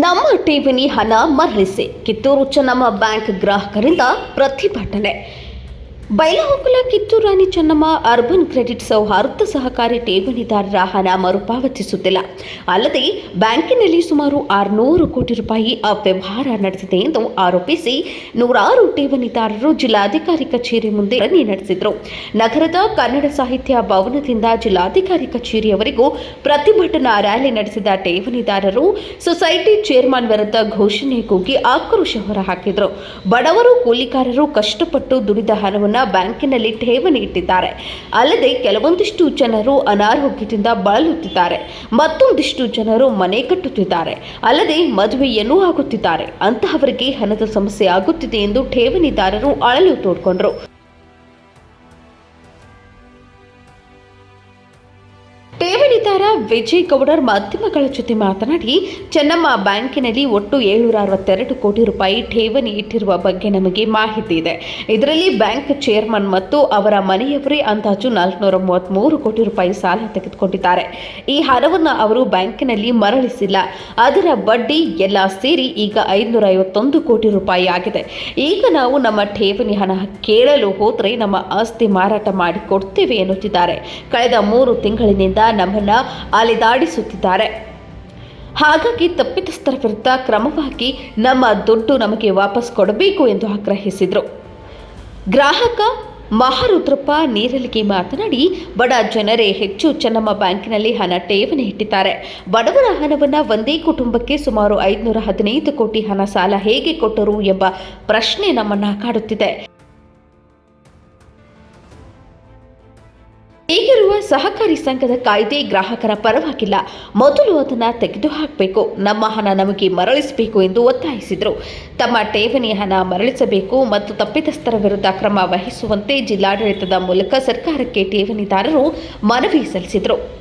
ನಮ್ಮ ಠೇವಣಿ ಹಣ ಮರಳಿಸಿ. ಕಿತ್ತೂರು ಚೆನ್ನಮ್ಮ ಬ್ಯಾಂಕ್ ಗ್ರಾಹಕರಿಂದ ಪ್ರತಿಭಟನೆ. ಬೈಲಹೊಕ್ಕಲ ಕಿತ್ತೂರು ರಾಣಿ ಚೆನ್ನಮ್ಮ ಅರ್ಬನ್ ಕ್ರೆಡಿಟ್ ಸೌಹಾರ್ದ ಸಹಕಾರಿ ಠೇವಣಿದಾರರ ಹಣ ಮರುಪಾವತಿಸುತ್ತಿಲ್ಲ. ಅಲ್ಲದೆ ಬ್ಯಾಂಕಿನಲ್ಲಿ ಸುಮಾರು ಆರುನೂರು ಕೋಟಿ ರೂಪಾಯಿ ಅವ್ಯವಹಾರ ನಡೆದಿದೆ ಎಂದು ಆರೋಪಿಸಿ ನೂರಾರು ಠೇವಣಿದಾರರು ಜಿಲ್ಲಾಧಿಕಾರಿ ಕಚೇರಿ ಮುಂದೆ ಧರಣಿ ನಡೆಸಿದರು. ನಗರದ ಕನ್ನಡ ಸಾಹಿತ್ಯ ಭವನದಿಂದ ಜಿಲ್ಲಾಧಿಕಾರಿ ಕಚೇರಿಯವರೆಗೂ ಪ್ರತಿಭಟನಾ ರ್ಯಾಲಿ ನಡೆಸಿದ ಠೇವಣಿದಾರರು ಸೊಸೈಟಿ ಚೇರ್ಮನ್ ವಿರುದ್ಧ ಘೋಷಣೆ ಕೂಗಿ ಆಕ್ರೋಶ ಹೊರಹಾಕಿದರು. ಬಡವರು ಕೂಲಿಕಾರರು ಕಷ್ಟಪಟ್ಟು ದುಡಿದ ಹಣವನ್ನು ಬ್ಯಾಂಕಿನಲ್ಲಿ ಠೇವಣಿ ಇಟ್ಟಿದ್ದಾರೆ. ಅಲ್ಲದೆ ಕೆಲವೊಂದಿಷ್ಟು ಜನರು ಅನಾರೋಗ್ಯದಿಂದ ಬಳಲುತ್ತಿದ್ದಾರೆ. ಮತ್ತೊಂದಿಷ್ಟು ಜನರು ಮನೆ ಕಟ್ಟುತ್ತಿದ್ದಾರೆ. ಅಲ್ಲದೆ ಮದುವೆಯನ್ನು ಆಗುತ್ತಿದ್ದಾರೆ. ಅಂತಹವರಿಗೆ ಹಣದ ಸಮಸ್ಯೆ ಆಗುತ್ತಿದೆ ಎಂದು ಠೇವಣಿದಾರರು ಅಳಲು ತೋಡ್ಕೊಂಡ್ರು. ಠೇವಣಿದಾರ ವಿಜಯ್ ಗೌಡರ್ ಮಾಧ್ಯಮಗಳ ಜೊತೆ ಮಾತನಾಡಿ, ಚೆನ್ನಮ್ಮ ಬ್ಯಾಂಕಿನಲ್ಲಿ ಒಟ್ಟು ಏಳ್ನೂರ ಅರವತ್ತೆರಡು ಕೋಟಿ ರೂಪಾಯಿ ಠೇವಣಿ ಇಟ್ಟಿರುವ ಬಗ್ಗೆ ನಮಗೆ ಮಾಹಿತಿ ಇದೆ. ಇದರಲ್ಲಿ ಬ್ಯಾಂಕ್ ಚೇರ್ಮನ್ ಮತ್ತು ಅವರ ಮನೆಯವರೇ ಅಂದಾಜು ನಾಲ್ಕುನೂರ ಮೂವತ್ತ್ಮೂರು ಕೋಟಿ ರೂಪಾಯಿ ಸಾಲ ತೆಗೆದುಕೊಂಡಿದ್ದಾರೆ. ಈ ಹಣವನ್ನು ಅವರು ಬ್ಯಾಂಕಿನಲ್ಲಿ ಮರಳಿಸಿಲ್ಲ. ಅದರ ಬಡ್ಡಿ ಎಲ್ಲ ಸೇರಿ ಈಗ ಐದುನೂರ ಐವತ್ತೊಂದು ಕೋಟಿ ರೂಪಾಯಿ ಆಗಿದೆ. ಈಗ ನಾವು ನಮ್ಮ ಠೇವಣಿ ಹಣ ಕೇಳಲು ಹೋದರೆ ನಮ್ಮ ಆಸ್ತಿ ಮಾರಾಟ ಮಾಡಿಕೊಡ್ತೇವೆ ಎನ್ನುತ್ತಿದ್ದಾರೆ. ಕಳೆದ ಮೂರು ತಿಂಗಳಿನಿಂದ ನಮ್ಮನ್ನ ಅಲೆದಾಡಿಸುತ್ತಿದ್ದಾರೆ ಹಾಗಾಗಿ ತಪ್ಪಿತಸ್ಥರ ವಿರುದ್ಧ ಕ್ರಮವಾಗಿ ನಮ್ಮ ದುಡ್ಡು ನಮಗೆ ವಾಪಸ್ ಕೊಡಬೇಕು ಎಂದು ಆಗ್ರಹಿಸಿದರು. ಗ್ರಾಹಕ ಮಹಾರುದ್ರಪ್ಪ ನೀರಲಿಗೆ ಮಾತನಾಡಿ, ಬಡ ಜನರೇ ಹೆಚ್ಚು ಚೆನ್ನಮ್ಮ ಬ್ಯಾಂಕಿನಲ್ಲಿ ಹಣ ಠೇವಣಿ ಇಟ್ಟಿದ್ದಾರೆ. ಬಡವರ ಹಣವನ್ನು ಒಂದೇ ಕುಟುಂಬಕ್ಕೆ ಸುಮಾರು ಐದುನೂರ ಹದಿನೈದು ಕೋಟಿ ಹಣ ಸಾಲ ಹೇಗೆ ಕೊಟ್ಟರು ಎಂಬ ಪ್ರಶ್ನೆ ನಮ್ಮನ್ನ ಕಾಡುತ್ತಿದೆ. ಸಹಕಾರಿ ಸಂಘದ ಕಾಯ್ದೆ ಗ್ರಾಹಕರ ಪರವಾಗಿಲ್ಲ. ಮೊದಲು ಅದನ್ನು ತೆಗೆದುಹಾಕಬೇಕು ನಮ್ಮ ಹಣ ನಮಗೆ ಮರಳಿಸಬೇಕು ಎಂದು ಒತ್ತಾಯಿಸಿದರು. ತಮ್ಮ ಠೇವಣಿ ಹಣ ಮರಳಿಸಬೇಕು ಮತ್ತು ತಪ್ಪಿತಸ್ಥರ ವಿರುದ್ಧ ಕ್ರಮ ವಹಿಸುವಂತೆ ಜಿಲ್ಲಾಡಳಿತದ ಮೂಲಕ ಸರ್ಕಾರಕ್ಕೆ ಠೇವಣಿದಾರರು ಮನವಿ ಸಲ್ಲಿಸಿದರು.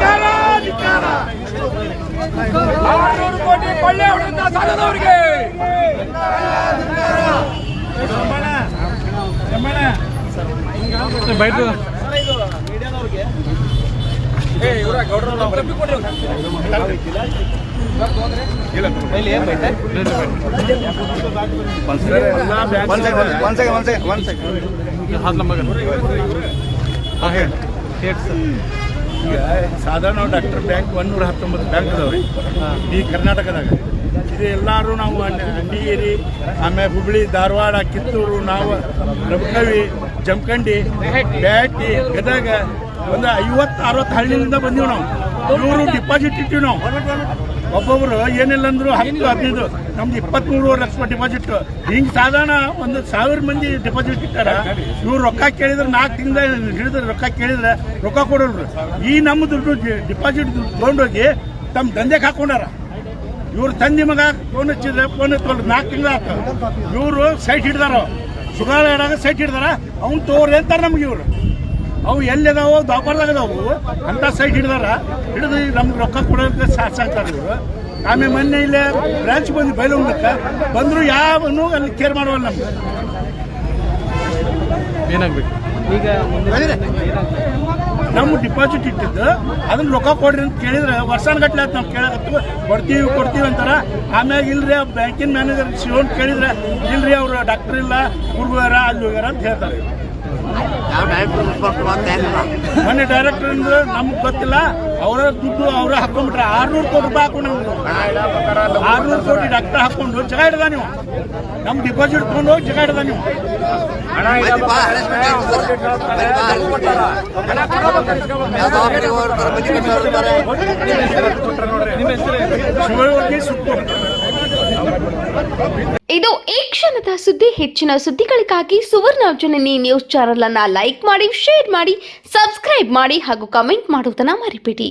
ಹಣ सर ಈಗ ಸಾಧಾರಣ ಡಾಕ್ಟರ್ ಬ್ಯಾಂಕ್ ಒಂದೂರ ಹತ್ತೊಂಬತ್ತು ಬ್ಯಾಂಕ್ ಅದಾವ್ರಿ ಈ ಕರ್ನಾಟಕದಾಗ ಇದು ಎಲ್ಲರೂ ನಾವು ಅಂಡ್- ಅಂಡಿಗೇರಿ ಆಮೇಲೆ ಹುಬ್ಳಿ ಧಾರವಾಡ ಕಿತ್ತೂರು ನಾವು ರಬಕವಿ ಜಮಖಂಡಿ ಬ್ಯಾಟಿ, ಗದಗ, ಒಂದು ಐವತ್ತು ಅರವತ್ತು ಹಳ್ಳಿಯಿಂದ ಬಂದೀವಿ ನಾವು. ನೂರು ಡಿಪಾಸಿಟ್ ಇಟ್ಟಿವಿ ನಾವು. ಒಬ್ಬೊಬ್ರು ಏನಿಲ್ಲ ಅಂದ್ರು ಹತ್ತು, ಹದಿನೈದು, ನಮ್ದು ಇಪ್ಪತ್ತ್ಮೂರುವರೆ ಲಕ್ಷ ಡಿಪಾಸಿಟ್ ಹಿಂಗೆ ಸಾಧಾರಣ ಒಂದು ಸಾವಿರ ಮಂದಿ ಡಿಪಾಸಿಟ್ ಇಟ್ಟಾರ. ಇವ್ರು ರೊಕ್ಕ ಕೇಳಿದ್ರೆ ನಾಲ್ಕು ತಿಂಗಳ ಹಿಡಿದ್ರೆ ರೊಕ್ಕ ಕೇಳಿದ್ರೆ ರೊಕ್ಕ ಕೊಡೋರು. ಈ ನಮ್ಮ ದುಡ್ಡು ಡಿಪಾಸಿಟ್ ತೊಗೊಂಡೋಗಿ ತಮ್ಮ ದಂಧೆಗೆ ಹಾಕೊಂಡಾರ. ಇವ್ರು ತಂದೆ ಮಗ ಫೋನ್ ಹಚ್ಚಿದ್ರೆ ಫೋನ್ ಹಚ್ಚಿ ನಾಲ್ಕು ತಿಂಗಳ ಇವರು ಸೈಟ್ ಹಿಡ್ದಾರ. ಸುಗಾರ ಏನಾಗ ಸೈಟ್ ಹಿಡ್ದಾರ ಅವ್ನು ತೋರಿ ಅಂತಾರೆ ನಮ್ಗೆ ಇವರು. ಅವು ಎಲ್ಲಿದಾವೋ ದಾಪಾರ್ದಾಗ ಅದಾವು ಅಂತ ಸೈಟ್ ಹಿಡ್ದಾರ. ಹಿಡಿದು ನಮ್ಗೆ ರೊಕ್ಕ ಕೊಡೋದಕ್ಕೆ ಸಾಕ್ತಾರೆ ಇವರು. ಆಮೇಲೆ ಮೊನ್ನೆ ಇಲ್ಲೇ ಬ್ರಾಂಚ್ ಬಂದು ಬೈಲೊಂದಕ್ಕೆ ಬಂದ್ರು ಯಾವನು ಅಲ್ಲಿ ಕೇರ್ ಮಾಡೋಲ್ಲ ನಮ್ಗೆ. ಏನಾಗ್ಬೇಕು? ಈಗ ನಮ್ಮ ಡಿಪಾಸಿಟ್ ಇಟ್ಟಿದ್ದು, ಅದನ್ನ ರೊಕ್ಕ ಕೊಡ್ರಿ ಅಂತ ಕೇಳಿದ್ರೆ ವರ್ಷಾನುಗಟ್ಲೆ ಆಯ್ತು ನಾವು ಕೇಳ ಕೊಡ್ತೀವಿ ಕೊಡ್ತೀವಿ ಅಂತಾರ. ಆಮ್ಯಾಗ ಇಲ್ರಿ ಬ್ಯಾಂಕಿನ ಮ್ಯಾನೇಜರ್ ಶಿವನ್ ಕೇಳಿದ್ರೆ, ಇಲ್ರಿ ಅವ್ರು ಡಾಕ್ಟರ್ ಇಲ್ಲ, ಗುರುವಾರ ಅಲ್ಲಿ ಹೋಗ್ಯಾರ ಅಂತ ಹೇಳ್ತಾರೆ. ಮೊನ್ನೆ ಡೈರೆಕ್ಟರ್ ಅಂದ್ರೆ ನಮ್ಗೆ ಗೊತ್ತಿಲ್ಲ. ಅವರ ದುಡ್ಡು ಅವರ ಹಾಕೊಂಡ್ಬಿಟ್ರೆ ಆರ್ನೂರು ಕೋಟಿ ರೂಪಾಯಿ ಹಾಕೊಂಡು ಆರ್ನೂರು ಕೋಟಿ ಡಾಕ್ಟರ್ ಹಾಕೊಂಡು ಜಗ ಹಿಡ್ದ ನೀವು. ನಮ್ ಡಿಪಾಸಿಟ್ ತಗೊಂಡು ಹೋಗಿ ಜಗ ಹಿಡ್ದ ನೀವು. ಶಿವಯೋಗಿ ಸುಟ್ಟು ಇದು ಈ ಕ್ಷಣದ ಸುದ್ದಿ. ಹೆಚ್ಚಿನ ಸುದ್ದಿಗಳಿಗಾಗಿ ಸುವರ್ಣ ಜನನಿ ನ್ಯೂಸ್ ಚಾನೆಲ್ ಅನ್ನ ಲೈಕ್ ಮಾಡಿ ಶೇರ್ ಮಾಡಿ ಸಬ್ಸ್ಕ್ರೈಬ್ ಮಾಡಿ ಹಾಗೂ ಕಮೆಂಟ್ ಮಾಡುವುದನ್ನ ಮರಿಬೇಡಿ.